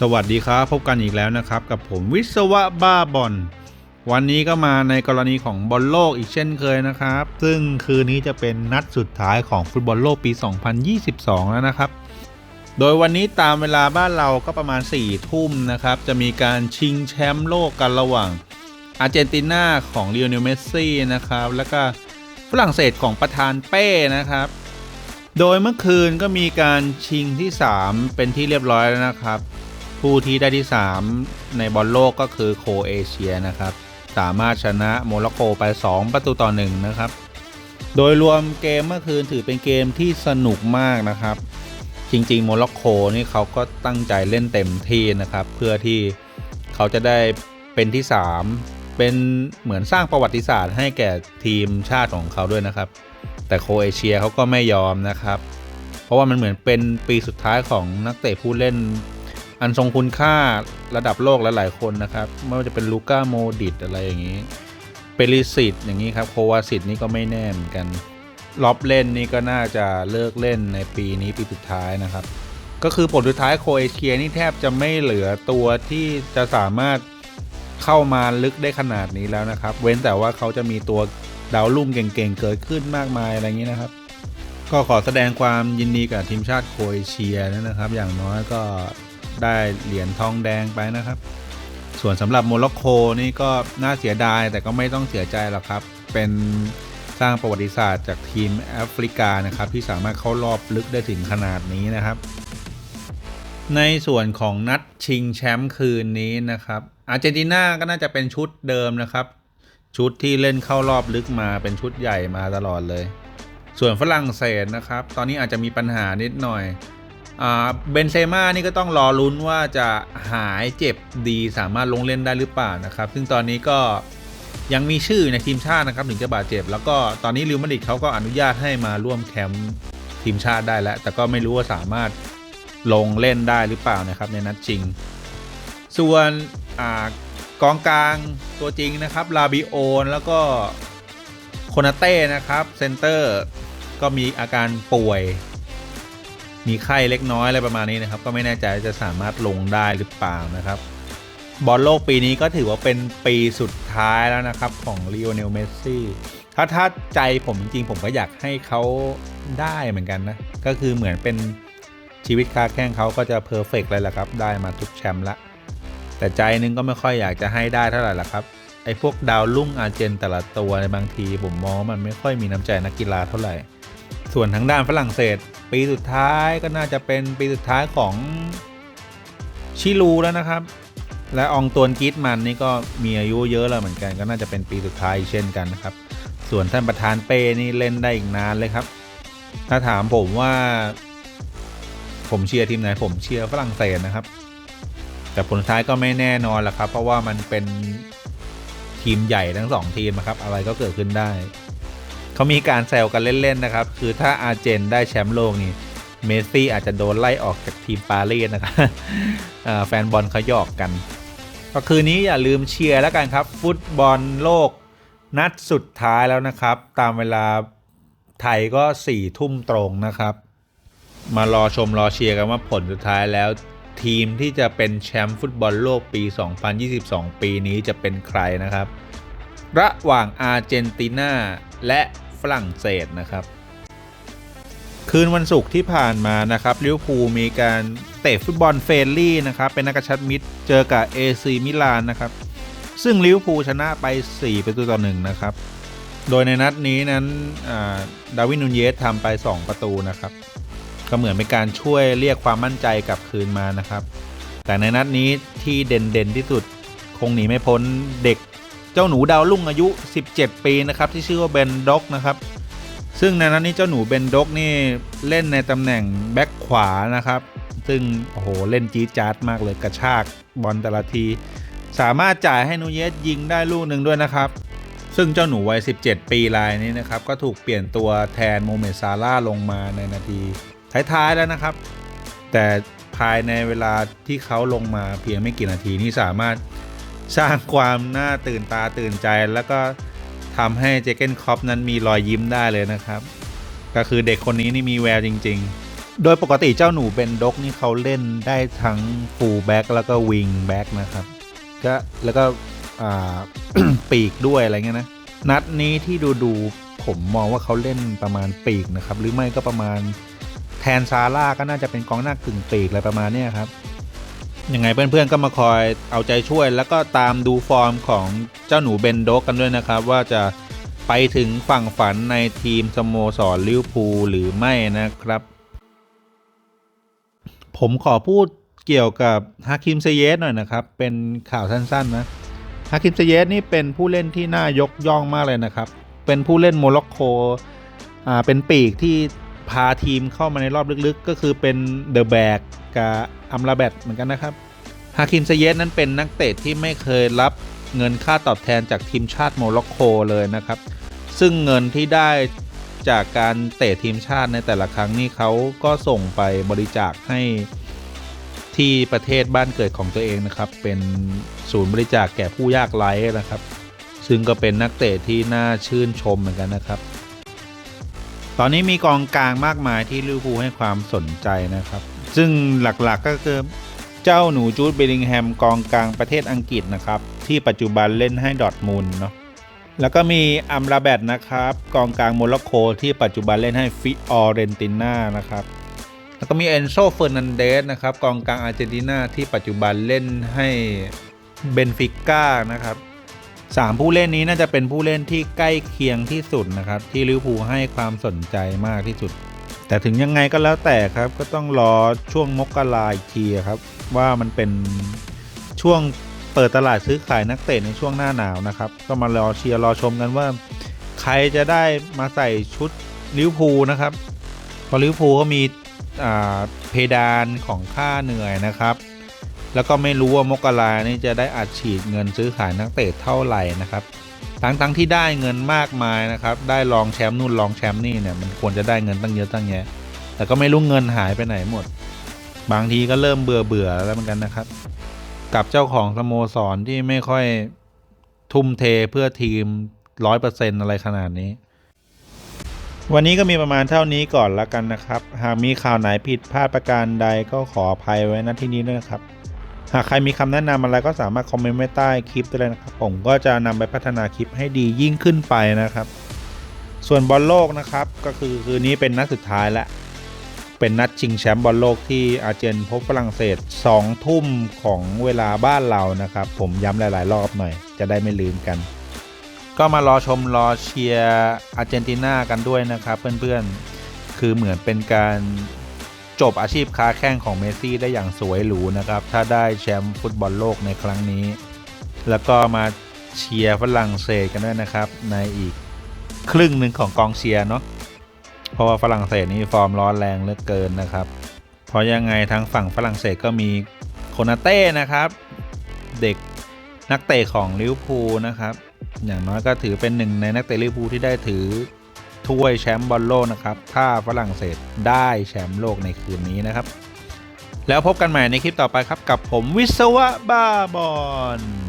สวัสดีครับ พบกันอีกแล้วนะครับ กับผมวิศวะบ้าบอลวันนี้ก็มาในกรณีของบอลโลกอีกเช่นเคยนะครับ ซึ่งคืนนี้จะเป็นนัดสุดท้ายของฟุตบอลโลกปี 2022 แล้วนะครับ โดยวันนี้ตามเวลาบ้านเราก็ประมาณ 4 ทุ่มนะครับ จะมีการชิงแชมป์โลกกันระหว่างอาร์เจนตินาของลีโอเนลเมสซี่นะครับ แล้วก็ฝรั่งเศสของประธานเป้นะครับโดยเมื่อคืนก็มีการชิงที่ 3 เป็นที่เรียบร้อยแล้วนะครับ ผู้ที่ได้ที่ 3 ในบอลโลกก็คือโคเอเชียนะครับ สามารถชนะโมร็อกโกไป 2 ประตูต่อ 1 นะครับ โดยรวมเกมเมื่อคืนถือเป็นเกมที่สนุกมากนะครับ จริงๆ โมร็อกโกนี่เขาก็ตั้งใจเล่นเต็มที่นะครับ เพื่อที่เขาจะได้เป็นที่ 3 เป็นเหมือนสร้างประวัติศาสตร์ให้แก่ทีมชาติของเขาด้วยนะครับ แต่โคเอเชียเขาก็ไม่ยอมนะครับ เพราะว่ามันเหมือนเป็นปีสุดท้ายของนักเตะผู้เล่น อันทรงคุณค่าระดับโลกหลายๆคนนะครับ ไม่ว่าจะเป็นลูก้าโมดิตอะไรอย่างนี้ เปริสิตอย่างนี้ครับ โควาสิตนี่ก็ไม่แน่เหมือนกันล็อบเล่นนี่ก็น่าจะเลิกเล่นในปีนี้ปีสุดท้ายนะครับ ก็คือผลสุดท้ายโคเอเชียนี่แทบจะไม่เหลือตัวที่จะสามารถเข้ามาลึกได้ขนาดนี้แล้วนะครับ เว้นแต่ว่าเขาจะมีตัวดาวรุ่งเก่งๆเกิดขึ้นมากมายอะไรอย่างนี้นะครับ ก็ขอแสดงความยินดีกับทีมชาติโคเอเชียนะครับ อย่างน้อยก็ ได้เหรียญทองแดงไปนะครับ ส่วนสำหรับโมร็อกโกนี่ก็น่าเสียดายแต่ก็ไม่ต้องเสียใจหรอกครับ เป็นสร้างประวัติศาสตร์จากทีมแอฟริกานะครับ ที่สามารถเข้ารอบลึกได้ถึงขนาดนี้นะครับ ในส่วนของนัดชิงแชมป์คืนนี้นะครับ อาร์เจนตินาก็น่าจะเป็นชุดเดิมนะครับ ชุดที่เล่นเข้ารอบลึกมาเป็นชุดใหญ่มาตลอดเลย ส่วนฝรั่งเศสนะครับ ตอนนี้อาจจะมีปัญหานิดหน่อย เบนเซม่านี่ก็ต้องรอลุ้นว่าจะหายเจ็บดีสามารถลงเล่นได้หรือเปล่านะครับ ซึ่งตอนนี้ก็ยังมีชื่อในทีมชาตินะครับถึงจะบาดเจ็บ แล้วก็ตอนนี้ลิวมาดริดเขาก็อนุญาตให้มาร่วมแคมป์ทีมชาติได้แล้ว แต่ก็ไม่รู้ว่าสามารถลงเล่นได้หรือเปล่านะครับในนัดจริง ส่วนอกองกลางตัวจริงนะครับลาบิโอนแล้วก็โคนาเต้นะครับเซนเตอร์ก็มีอาการป่วย มีไข้เล็กน้อยอะไรประมาณนี้นะครับ ก็ไม่แน่ใจจะสามารถลงได้หรือเปล่านะครับ บอลโลกปีนี้ก็ถือว่าเป็นปีสุดท้ายแล้วนะครับของลีโอเนลเมสซี่ถ้าถ้าใจผมจริงๆผมก็อยากให้เขาได้เหมือนกันนะ ก็คือเหมือนเป็นชีวิตค้าแข้งเขาก็จะเพอร์เฟกเลยแหละครับ ได้มาทุกแชมป์ละ แต่ใจนึงก็ไม่ค่อยอยากจะให้ได้เท่าไหร่ละครับ ไอ้พวกดาวรุ่งอาร์เจนแต่ละตัวในบางที ผมมองมันไม่ค่อยมีน้ำใจนักกีฬาเท่าไหร่ ส่วนทางด้านฝรั่งเศส ปีสุดท้ายก็น่าจะเป็นปีสุดท้ายของชิลูแล้วนะครับ และองตวนกิตมันนี่ก็มีอายุเยอะแล้วเหมือนกัน ก็น่าจะเป็นปีสุดท้ายเช่นกันนะครับ ส่วนท่านประธานเป้นี่เล่นได้อีกนานเลยครับ ถ้าถามผมว่า ผมเชียร์ทีมไหน ผมเชียร์ฝรั่งเศสนะครับ แต่ผลท้ายก็ไม่แน่นอนละครับ เพราะว่ามันเป็นทีมใหญ่ทั้งสองทีมนะครับ อะไรก็เกิดขึ้นได้ เขามีการแซวกันเล่นๆนะครับ คือถ้าอาร์เจนได้แชมป์โลกนี่เมสซี่อาจจะโดนไล่ออกจากทีมปารีสนะครับแฟนบอลเขาหยอกกัน ก็คืนนี้อย่าลืมเชียร์แล้วกันครับ ฟุตบอลโลกนัดสุดท้ายแล้วนะครับ ตามเวลาไทยก็สี่ทุ่มตรงนะครับ มารอชมรอเชียร์กันว่าผลสุดท้ายแล้ว ทีมที่จะเป็นแชมป์ฟุตบอลโลกปี 2022 ปีนี้จะเป็นใครนะครับ ระหว่างอาร์เจนตินาและ ฝรั่งเศสนะครับ คืนวันศุกร์ที่ผ่านมานะครับลิเวอร์พูลมีการเตะฟุตบอลเฟรนลี่นะครับ เป็นนักกระชัดมิตรเจอกับเอซีมิลานนะครับ ซึ่งลิเวอร์พูลชนะไป 4 ประตูต่อ1นะครับ โดยในนัดนี้นั้นดาวินนูนเยสทำไป 2 ประตูนะครับ ก็เหมือนเป็นการช่วยเรียกความมั่นใจกลับคืนมานะครับ แต่ในนัดนี้ที่เด่นๆที่สุดคงหนีไม่พ้นเด็ก เจ้าหนูดาวรุ่งอายุ 17 ปีนะครับที่ชื่อว่าเบนด็อกนะครับซึ่งในนั้นนี้เจ้าหนูเบนด็อกนี่เล่นในตำแหน่งแบ็คขวานะครับ ซึ่งโอ้โหเล่นจี๊ดจ๊าดมากเลยกระชากบอลแต่ละที สามารถจ่ายให้นูเยสยิงได้ลูกหนึ่งด้วยนะครับ ซึ่งเจ้าหนูวัย 17 ปีรายนี้นะครับก็ถูกเปลี่ยนตัวแทนโมเมดซาร่าลงมาในนาทีท้ายๆแล้วนะครับ แต่ภายในเวลาที่เขาลงมาเพียงไม่กี่นาทีนี่สามารถ สร้างความน่าตื่นตาตื่นใจ แล้วก็ทำให้เจเกนคอปนั้นมีรอยยิ้มได้เลยนะครับ ก็คือเด็กคนนี้นี่มีแววจริง ๆ โดยปกติเจ้าหนูเบนด็อกนี่เขาเล่นได้ทั้งฟูลแบ็กแล้วก็วิงแบ็กนะครับก็แล้วก็ปีกด้วยอะไรเงี้ยนะนัดนี้ที่ดูดูผมมองว่าเขาเล่นประมาณปีกนะครับ หรือไม่ก็ประมาณแทนซาร่าก็น่าจะเป็นกองหน้ากึ่งปีกอะไรประมาณเนี้ยครับ ยังไงเพื่อนๆก็มาคอยเอาใจช่วย แล้วก็ตามดูฟอร์มของเจ้าหนูเบนโดกกันด้วยนะครับ ว่าจะไปถึงฝั่งฝันในทีมสโมสรลิเวอร์พูลหรือไม่นะครับ ผมขอพูดเกี่ยวกับฮาคิมเซเยสหน่อยนะครับ เป็นข่าวสั้นๆนะฮาคิมเซเยสนี่เป็นผู้เล่นที่น่ายกย่องมากเลยนะครับ เป็นผู้เล่นโมร็อกโกอ่าเป็นปีกที่พาทีมเข้ามาในรอบลึกๆ ก็คือเป็นเดอะแบกกับ อัมราแบตเหมือนกันนะครับฮาคิมเซเยสนั้นเป็นนักเตะที่ไม่เคยรับเงินค่าตอบแทนจากทีมชาติโมร็อกโกเลยนะครับ ซึ่งเงินที่ได้จากการเตะทีมชาติในแต่ละครั้งนี่เขาก็ส่งไปบริจาคให้ที่ประเทศบ้านเกิดของตัวเองนะครับ เป็นศูนย์บริจาคแก่ผู้ยากไร้นะครับ ซึ่งก็เป็นนักเตะที่น่าชื่นชมเหมือนกันนะครับ ตอนนี้มีกองกลางมากมายที่ลิเวอร์พูลให้ความสนใจนะครับ ซึ่งหลักๆก็คือเจ้าหนูจูดเบลิงแฮมกองกลางประเทศอังกฤษนะครับ ที่ปัจจุบันเล่นให้ดอทมุนด์เนาะแล้วก็มีอัมราแบตนะครับ กองกลางโมร็อกโกที่ปัจจุบันเล่นให้ฟิออเรนตินานะครับแล้วก็มีเอนโซเฟอร์นันเดสนะครับกองกลางอาร์เจนตินาที่ปัจจุบันเล่นให้เบนฟิก้านะครับสามผู้เล่นนี้น่าจะเป็นผู้เล่นที่ใกล้เคียงที่สุดนะครับ ที่ลิเวอร์พูลให้ความสนใจมากที่สุด แต่ถึงยังไงก็แล้วแต่ครับ ก็ต้องรอช่วงมกราอีกทีครับ ว่ามันเป็นช่วงเปิดตลาดซื้อขายนักเตะในช่วงหน้าหนาวนะครับ ก็มารอเชียร์รอชมกันว่า ใครจะได้มาใส่ชุดลิวพูนะครับเพอลิวพูก็มีอ่าเพดานของค่าเหนื่อยนะครับ แล้วก็ไม่รู้ว่ามกรานี่จะได้อัดฉีดเงินซื้อขายนักเตะเท่าไหร่นะครับ ทั้งทั้งที่ได้เงินมากมายนะครับ ได้รองแชมป์นู่นรองแชมป์นี่เนี่ยมันควรจะได้เงินตั้งเยอะตั้งแยะ แต่ก็ไม่รู้เงินหายไปไหนหมด บางทีก็เริ่มเบื่อเบื่อแล้วเหมือนกันนะครับ กับเจ้าของสโมสรที่ไม่ค่อยทุ่มเทเพื่อทีมร้อยเปอร์เซ็นอะไรขนาดนี้ วันนี้ก็มีประมาณเท่านี้ก่อนแล้วกันนะครับ หากมีข่าวไหนผิดพลาดประการใดก็ขออภัยไว้ณที่นี้ด้วยนะครับ หากใครมีคำแนะนำอะไรก็สามารถคอมเมนต์ไว้ใต้คลิปได้เลยนะครับ ผมก็จะนำไปพัฒนาคลิปให้ดียิ่งขึ้นไปนะครับ ส่วนบอลโลกนะครับก็คือคืนนี้เป็นนัดสุดท้ายแล้วเป็นนัดชิงแชมป์บอลโลกที่อาร์เจนพบฝรั่งเศส2ทุ่มของเวลาบ้านเรานะครับ ผมย้ำหลาย ๆ รอบหน่อย จะได้ไม่ลืมกัน ก็มารอชมรอเชียร์อาร์เจนตินากันด้วยนะครับ เพื่อน ๆ คือเหมือนเป็นการ จบอาชีพค้าแข้งของเมสซี่ได้อย่างสวยหรูนะครับ ถ้าได้แชมป์ฟุตบอลโลกในครั้งนี้ แล้วก็มาเชียร์ฝรั่งเศสกันด้วยนะครับ ในอีกครึ่งหนึ่งของกองเชียร์เนาะเพราะว่าฝรั่งเศสนี่ฟอร์มร้อนแรงเหลือเกินนะครับ เพราะยังไงทางฝั่งฝรั่งเศสก็มีโคนาเต้นะครับ เด็กนักเตะของลิเวอร์พูลนะครับ อย่างน้อยก็ถือเป็นหนึ่งในนักเตะลิเวอร์พูลที่ได้ถือ ถ้วยแชมป์บอลโลกนะครับ ถ้าฝรั่งเศสได้แชมป์โลกในคืนนี้นะครับ แล้วพบกันใหม่ในคลิปต่อไปครับ กับผมวิศวะบ้าบอล